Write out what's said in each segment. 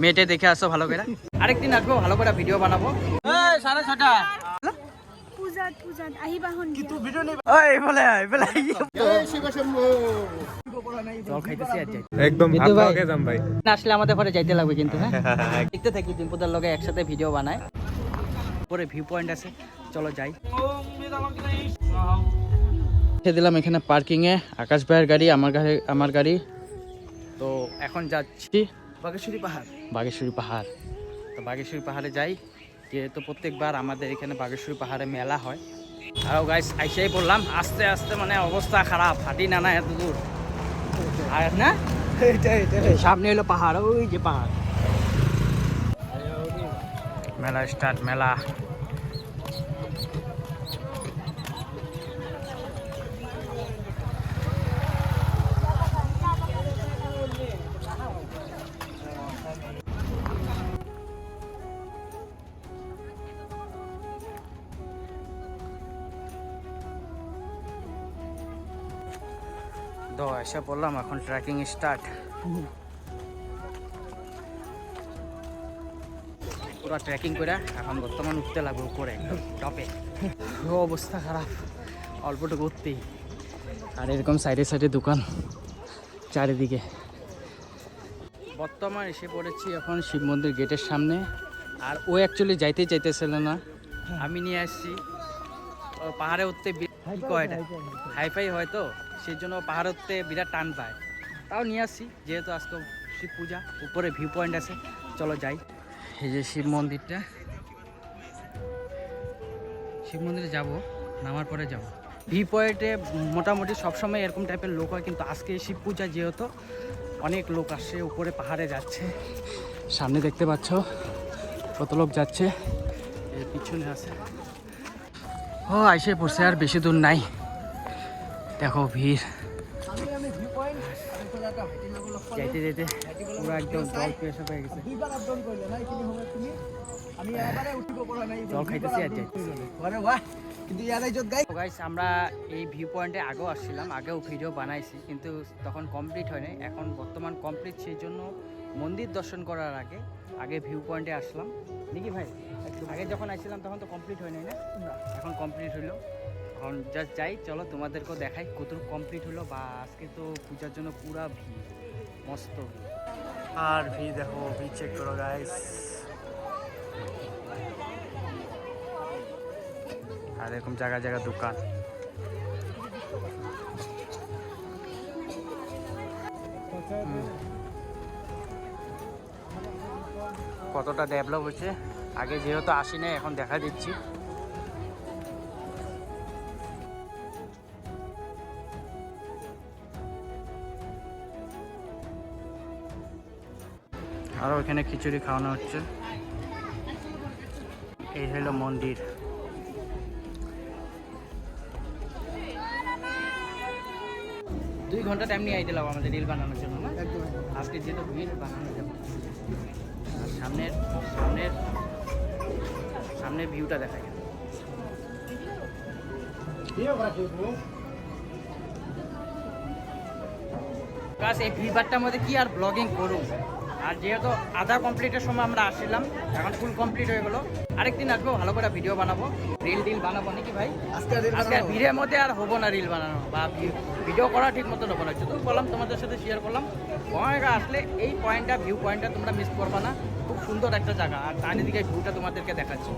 মেয়েটে দেখে আসো ভালো করে। আরেকদিন আসব ভালো করে ভিডিও বানাবো। সাড়ে ছটা। আসলে আমাদের ঘরে যাইতে লাগবে কিন্তু হ্যাঁ? দেখতে থাকি দিনপুদার লগে একসাথে ভিডিও বানায়। পরে ভিউ পয়েন্ট আছে চলো যাই। দিলাম এখানে পার্কিং এ আকাশ ভাইয়ের গাড়ি আমার গাড়ি আমার গাড়ি। তো এখন যাচ্ছি। বাগেশ্বরী পাহাড়। বাগেশ্বরী পাহাড়। তো বাগেশ্বরী পাহাড়ে যাই। যেহেতু প্রত্যেকবার আমাদের এখানে বাগেশ্বরী পাহাড়ে মেলা হয়। আর গাইস আইসাই বললাম আস্তে আস্তে মানে অবস্থা খারাপ। হাঁটি না না এত দূর। আর না? সামনে হলো পাহাড় ওই যে পাহাড়। মেলা স্টার্ট মেলা। তো এসে বললাম এখন ট্রেকিং স্টার্ট পুরো ট্রেকিং করে এখন বর্তমান উঠতে লাগবে উপরে টপে অবস্থা খারাপ, অল্পটুকু উঠতেই। আর এরকম সাইডে সাইডে দোকান, চারিদিকে। বর্তমান এসে পড়েছি এখন শিব মন্দির গেটের সামনে। আর ও অ্যাকচুয়ালি যাইতে চাইতেছিল না। আমি নিয়ে আসছি। পাহাড়ে উঠতে কি কয় এটা? হাইফাই হয়তো। সেই জন্য পাহাড়তে বিরাট টান পায়। তাও নিয়ে আসছি যেহেতু আজকে শিব পূজা উপরে ভিউ পয়েন্ট আছে। চলো যাই। এই যে শিব মন্দিরটা। শিব মন্দিরে যাব নামার পরে যাব। ভি পয়েন্টে মোটামুটি সবসময় এরকম টাইপের লোক হয় কিন্তু আজকে শিব পূজা যেহেতু অনেক লোক আসছে উপরে পাহাড়ে যাচ্ছে। সামনে দেখতে পাচ্ছ কত লোক যাচ্ছে। এর পিছনে আছে। ও, আইসে পড়ছে, আর বেশি দূর নাই। দেখো ভিড়। আমরা এই ভিউ পয়েন্টে আগেও আসছিলাম, আগেও ভিডিও বানাইছি, কিন্তু তখন কমপ্লিট হয়নি। এখন বর্তমান কমপ্লিট সেই জন্য মন্দির দর্শন করার আগে আগে ভিউ পয়েন্টে আসলাম। নাকি ভাই আগে যখন আসছিলাম তখন তো কমপ্লিট হয় নাই না। এখন কমপ্লিট হইল এখন জাস্ট যাই চলো তোমাদেরকেও দেখাই কত কমপ্লিট হলো। বা আজকে তো পূজার জন্য পুরা ভিড় মস্ত আর ভি দেখো ভি চেক করো গাইস আর এরকম জায়গা জায়গা দোকান। কতটা ডেভেলপ হয়েছে আগে যেহেতু আসি না এখন দেখা দিচ্ছি। আরও এখানে খিচুড়ি খাওয়ানো হচ্ছে। এই হলো মন্দির। দুই ঘণ্টা টাইম নিয়ে আইতে আমাদের রিল বানানোর জন্য না আজকে যেহেতু রিল বানানো যাবে আর সামনের সামনের সামনের ভিউটা দেখা গেল কাজ এই ভিড়টার মধ্যে কি আর ব্লগিং করুন আর যেহেতু আধা কমপ্লিটের সময় আমরা আসছিলাম এখন ফুল কমপ্লিট হয়ে গেলো। আরেকদিন আসব ভালো করে ভিডিও বানাবো। রিল টিল বানাবো নাকি ভাই? আজকে আজকে ভিড়ের মধ্যে আর হব না রিল বানানো বা ভিডিও করা ঠিক মতো হব না। শুধু বললাম তোমাদের সাথে শেয়ার করলাম। বঙ্গাইগা আসলে এই পয়েন্টটা ভিউ পয়েন্টটা তোমরা মিস করবা না। খুব সুন্দর একটা জায়গা। আর চারিদিকে ভিউটা তোমাদেরকে দেখাচ্ছি।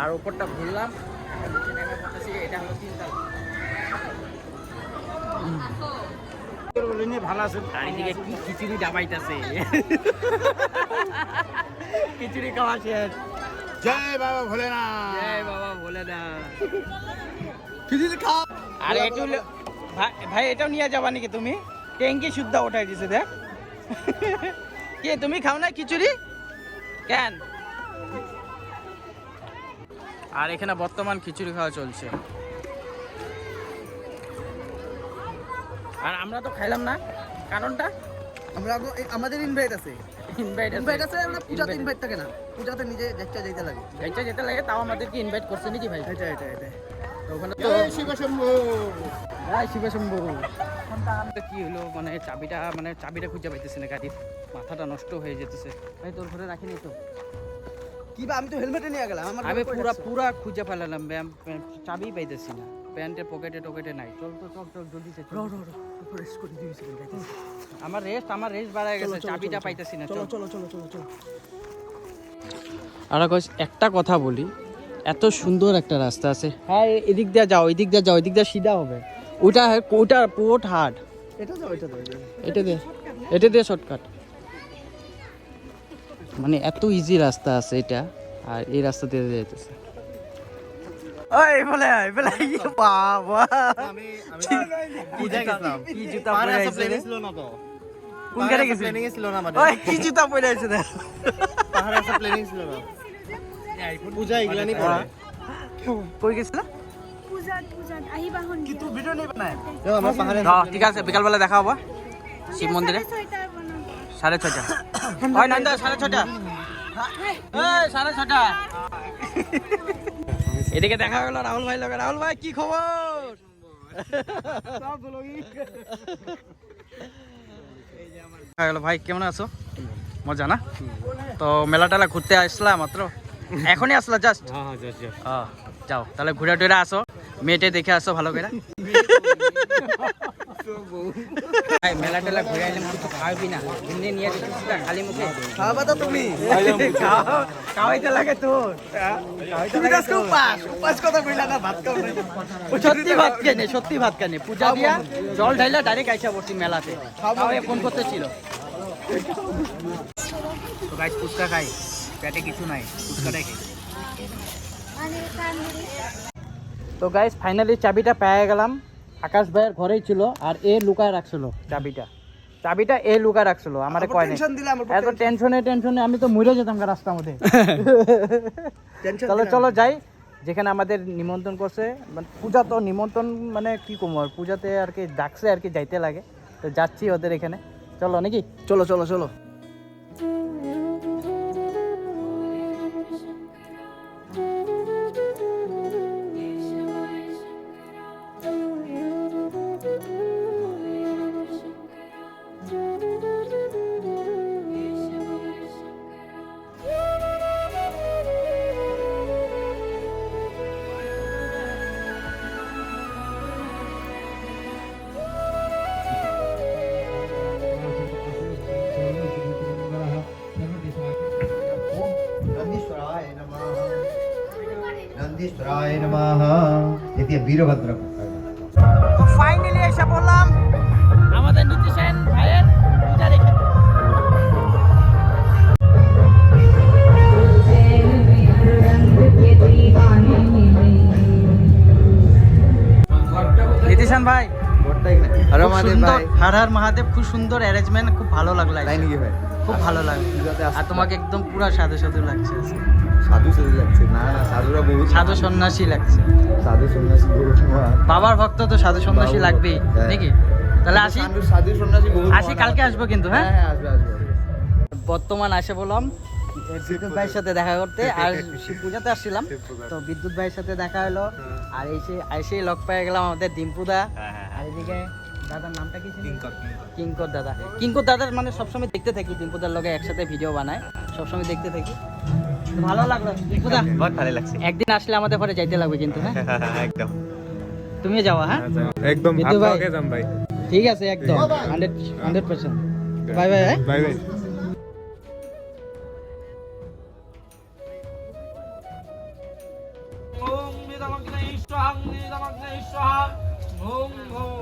আর উপরটা ঘুরলাম। এটা হলো তিনতলা। ভালো আছে। চারিদিকে কি খিচুড়ি ডাবাইতেছে খিচুড়ি খাওয়া শেষ। জয় বাবা ভোলেনাথ। জয় বাবা খিচুড়ি খাও। আর একটু ভাই ভাই এটাও নিয়ে যাবা নাকি তুমি? ট্যাঙ্কি শুদ্ধ উঠাই দিছে দেখ। কে তুমি খাও না খিচুড়ি? কেন? আর এখানে বর্তমান খিচুড়ি খাওয়া চলছে। আর আমরা তো খাইলাম না। কারণটা? আমরা এই আমাদের ইনভাইট আছে। ইনভাইট ইনভাইট আছে আমরা পূজাতে ইনভাইট থাকে না। পূজাতে নিজে দেখতে যাইতে লাগে। যাইতে যেতে লাগে তাও আমাদেরকে ইনভাইট করছে নাকি ভাই? এটা এটা এটা তো ওখানে তো শিব শম্ভু জয় কি হলো? মানে চাবিটা মানে চাবিটা খুঁজে পাইতেছি না গাড়ির। মাথাটা নষ্ট হয়ে যেতেছে। ভাই তোর ঘরে রাখিনি তো। কি বা আমি তো হেলমেটে নিয়ে গেলাম আমার আমি পুরা পুরা খুঁজে ফেলালাম ব্যায়াম চাবি পাইতেছি না। প্যান্টের পকেটে টকেটে নাই। চল তো চল চল জলদি চল, চল। রেস্ট করে দিয়েছি আমার রেস্ট আমার রেস্ট বাড়ায় গেছে চাবিটা পাইতেছি না চলো চল। চলো চলো চলো চলো। আর একটা কথা বলি। এত সুন্দর একটা রাস্তা আছে। হ্যাঁ এদিক দিয়ে যাও এদিক দিয়ে যাও এদিক দিয়ে সিধা হবে। ওটা ওটা পোট হার্ড এটা যাও এটা দিয়ে শর্টকাট মানে এত ইজি রাস্তা আছে এটা আর এই রাস্তা দিয়ে যেতেছে ওই বলে আয় বলে বাবা। আমি আমি কি জুতা কি জুতা পরে আসা আইছে প্ল্যানিং রে? ছিল না তো। কোন গাড়ি গেছিস প্ল্যানিং ছিল না আমাদের ওই কি জুতা পরে আইছে রে? পাহাড়ে আসা প্ল্যানিং ছিল না। পূজা এগুলানি পড়ে। কই গেছিল? ঠিক আছে বিকালবেলা দেখা হব। শিব মন্দিরে সাড়ে ছটা ওই নন্দা সাড়ে ছটা সাড়ে ছটা এদিকে দেখা গেল রাহুল ভাই লগে রাহুল ভাই কি খবর দেখা গেল। ভাই কেমন আছো? মজা না? তো মেলা টেলা ঘুরতে আসলা মাত্র? এখনই আসলা জাস্ট হ্যাঁ হ্যাঁ যাও। তাহলে ঘুরে টুরে আসো মেয়েটে দেখে আসো ভালো করে। মেলা টেলা ঘুরে কিছু খাওয়াবি না। নিয়ে খালি মুখে। খাওয়াবা তো তুমি। খাওয়াইতে লাগে তো উপাস। উপাস কথা কইলা না ভাত খাও না সত্যি ভাত কেনে সত্যি ভাত কেনে পূজা দিয়া জল ঢাইলা ডাইরেক্ট আইসা পড়ছি মেলাতে। ফোন করতেছিল। তো গাইস ফুচকা খাই। পেটে কিছু নাই ফুচকাটাই খাই তো গাইস ফাইনালি চাবিটা পেয়ে গেলাম। আকাশ ভাইয়ের ঘরেই ছিল আর এ লুকায় রাখছিল চাবিটা। চাবিটা এ লুকায় রাখছিল আমারে কয় টেনশন দিলে আমার এত টেনশনে টেনশনে আমি তো মরে যেতাম গা রাস্তার মধ্যে। টেনশন তাহলে চলো যাই। যেখানে আমাদের নিমন্ত্রণ করছে মানে পূজা তো নিমন্ত্রণ মানে কি কমো আর পূজাতে আর কি ডাকছে আর কি যাইতে লাগে। তো যাচ্ছি ওদের এখানে। চলো নাকি? চলো চলো চলো। ফাইনালি এসে বললাম আমাদের নীতিশেন ভাইয়ের পূজা দেখে নীতিশান ভাই হার মহাদেব খুব সুন্দর অ্যারেঞ্জমেন্ট খুব ভালো লাগল তাই নাকি ভাই? খুব ভালো লাগল। আর তোমাকে একদম পুরো সাদে সাদে লাগছে সাধু সাধু লাগছে। না না সাধুরা বহুত সাধু সন্ন্যাসী লাগছে। সাধু সন্ন্যাসী মহান। বাবার ভক্ত তো সাধু সন্ন্যাসী লাগবেই হ্যাঁ। নাকি? তাহলে আসি? সাধু- সাধু সন্ন্যাসী বহুত আসি কালকে আসব কিন্তু হ্যাঁ? হ্যাঁ হ্যাঁ আসবে আসবে। বর্তমান আসে বললাম বিদ্যুৎ ভাইয়ের সাথে দেখা করতে আর শিব পূজাতে আসছিলাম। তো বিদ্যুৎ ভাইয়ের সাথে দেখা হলো আর এসে এসে লক পেয়ে গেলাম আমাদের ডিম্পুদা। আর এদিকে দাদার নামটা কি ছিল? কিঙ্কর দাদা। কিঙ্কর দাদার মানে সবসময় দেখতে থাকি ডিম্পুদার লগে একসাথে ভিডিও বানায় সবসময় দেখতে থাকি। ভালো লাগল। ভালো লাগছে। একদিন আসলে আমাদের পরে যাইতে লাগবে কিন্তু হ্যাঁ? একদম। তুমিও যাওয়া হ্যাঁ? একদম ভাই। যাম ভাই। ঠিক আছে একদম। Hundred hundred percent bye bye হ্যাঁ? Bye bye. ওম নিদমগ্নে স্বাহং নিদমগ্নে স্বাহা ওম ভো ওম